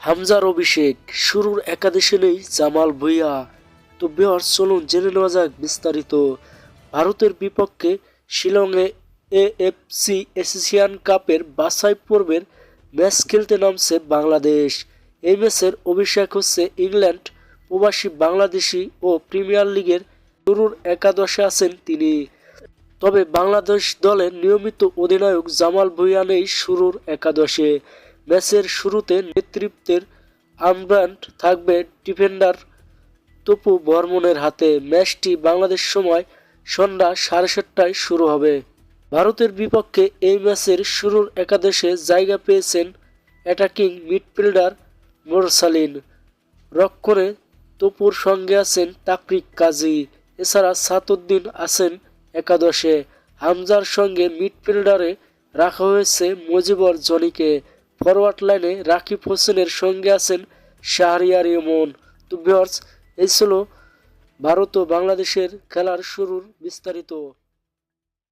হামজার অভিষেক শুরুর একাদশে নেই জামাল ভুইয়া। তো বেহর চলুন জেনে নেওয়া যাক বিস্তারিত। ভারতের বিপক্ষে শিলংয়ে এএফসি এশিয়ান কাপের বাছাই পর্বের ম্যাচ খেলতে নামছে বাংলাদেশ। এই ম্যাচের অভিষেক হচ্ছে ইংল্যান্ড, প্রবাসী বাংলাদেশি ও প্রিমিয়ার লিগের শুরুর একাদশে আছেন তিনি। তবে বাংলাদেশ দলের নিয়মিত অধিনায়ক জামাল ভুঁইয়া নেই শুরুর একাদশে। ম্যাচের শুরুতে নেতৃত্বের আমব্রান্ড থাকবে ডিফেন্ডার তপু বর্মনের হাতে। ম্যাচটি বাংলাদেশ সময় সন্ধ্যা সাড়ে সাতটায় শুরু হবে। ভারতের বিপক্ষে এই ম্যাচের শুরুর একাদশে জায়গা পেয়েছেন অ্যাটাকিং মিডফিল্ডার মোরসালিন রক্ষণে তপুর সঙ্গে আছেন তাকরিক কাজী, এছাড়া সাতুদ্দিন আছেন একাদশে। হামজার সঙ্গে মিডফিল্ডারে রাখা হয়েছে মজিবর জনিকে। ফরওয়ার্ড লাইনে রাকিব হোসেনের সঙ্গে আছেন শাহরিয়ার ইমন। তো বিহর্স এই ছিল ভারত ও বাংলাদেশের খেলার শুরুর বিস্তারিত।